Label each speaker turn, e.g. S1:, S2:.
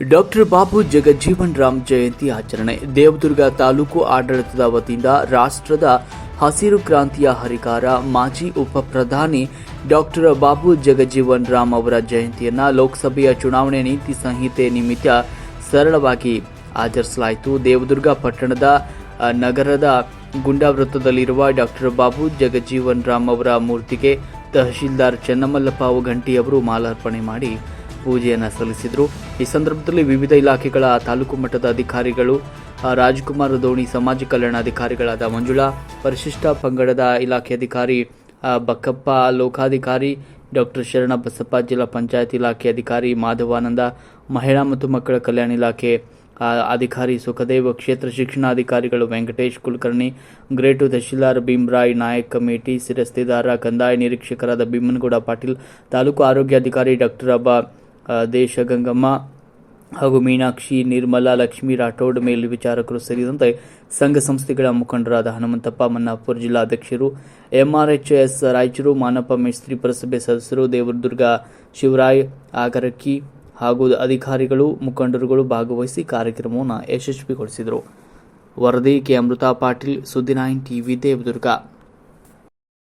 S1: Doctor Babu Jagjivan Ram Jayanti ಆಚರಣೆ. ದೇವದುರ್ಗ ತಾಲೂಕು ಆಡಳಿತದ ವತಿಯಿಂದ ರಾಷ್ಟ್ರದ ಹಸಿರು ಕ್ರಾಂತಿಯ ಹರಿಕಾರ ಮಾಜಿ ಉಪ ಪ್ರಧಾನಿ ಡಾಕ್ಟರ್ ಬಾಬು ಜಗಜೀವನ್ ರಾಮ್ ಅವರ ಜಯಂತಿಯನ್ನ ಲೋಕಸಭೆಯ ಚುನಾವಣೆ ನೀತಿ ಸಂಹಿತೆ ನಿಮಿತ್ತ ಸರಳವಾಗಿ ಆಚರಿಸಲಾಯಿತು. ದೇವದುರ್ಗ ಪಟ್ಟಣದ ನಗರದ ಗುಂಡಾವೃತ್ತದಲ್ಲಿರುವ ಡಾಕ್ಟರ್ ಬಾಬು ಜಗಜೀವನ್ ರಾಮ್ ಅವರ ಮೂರ್ತಿಗೆ ತಹಶೀಲ್ದಾರ್ ಚೆನ್ನಮಲ್ಲಪ್ಪ ಅವಘಂಟಿ ಅವರು ಮಾಲಾರ್ಪಣೆ ಮಾಡಿ ಪೂಜೆಯನ್ನು ಸಲ್ಲಿಸಿದರು. ಈ ಸಂದರ್ಭದಲ್ಲಿ ವಿವಿಧ ಇಲಾಖೆಗಳ ತಾಲೂಕು ಮಟ್ಟದ ಅಧಿಕಾರಿಗಳು ರಾಜ್ಕುಮಾರ್ ದೋಣಿ ಸಮಾಜ ಕಲ್ಯಾಣಾಧಿಕಾರಿಗಳಾದ ಮಂಜುಳಾ, ಪರಿಶಿಷ್ಟ ಪಂಗಡದ ಇಲಾಖೆ ಅಧಿಕಾರಿ ಬಕ್ಕಪ್ಪ, ಲೋಕಾಧಿಕಾರಿ, ಡಾಕ್ಟರ್ ಶರಣ ಬಸಪ್ಪ ಜಿಲ್ಲಾ ಪಂಚಾಯತ್ ಇಲಾಖೆ ಅಧಿಕಾರಿ ಮಾಧವಾನಂದ, ಮಹಿಳಾ ಮತ್ತು ಮಕ್ಕಳ ಕಲ್ಯಾಣ ಇಲಾಖೆ ಅಧಿಕಾರಿ ಸುಖದೇವ, ಕ್ಷೇತ್ರ ಶಿಕ್ಷಣಾಧಿಕಾರಿಗಳು ವೆಂಕಟೇಶ್ ಕುಲಕರ್ಣಿ, ಗ್ರೇಟು ತಹಶೀಲ್ದಾರ್ ಭೀಮ್ರಾಯ್ ನಾಯಕ್ ಕಮಿಟಿ, ಶಿರಸ್ತೆದಾರ ಕಂದಾಯ ನಿರೀಕ್ಷಕರಾದ ಭೀಮನಗೌಡ ಪಾಟೀಲ್, ತಾಲೂಕು ಆರೋಗ್ಯಾಧಿಕಾರಿ ಡಾಕ್ಟರ್ ಅಬ್ಬ ಆ, ದೇಶಗಂಗಮ್ಮ ಹಾಗೂ ಮೀನಾಕ್ಷಿ ನಿರ್ಮಲಾ ಲಕ್ಷ್ಮೀ ರಾಠೋಡ್ ಮೇಲ್ವಿಚಾರಕರು ಸೇರಿದಂತೆ ಸಂಘ ಸಂಸ್ಥೆಗಳ ಮುಖಂಡರಾದ ಹನುಮಂತಪ್ಪ ಮನ್ನಾಪುರ ಜಿಲ್ಲಾಧ್ಯಕ್ಷರು ಎಂಆರ್ಎಚ್ಎಸ್ ರಾಯಚೂರು ಮಾನಪ್ಪ ಮೇಸ್ತ್ರಿ ಪುರಸಭೆ ಸದಸ್ಯರು ದೇವರದುರ್ಗ ಶಿವರಾಯ್ ಆಗರಕ್ಕಿ ಹಾಗೂ ಅಧಿಕಾರಿಗಳು ಮುಖಂಡರುಗಳು ಭಾಗವಹಿಸಿ ಕಾರ್ಯಕ್ರಮವನ್ನು ಯಶಸ್ವಿಗೊಳಿಸಿದರು. ವರದಿ ಕೆ. ಅಮೃತ ಪಾಟೀಲ್ ಸುದ್ದಿ ನೈನ್ ಟಿವಿ ದೇವದುರ್ಗ.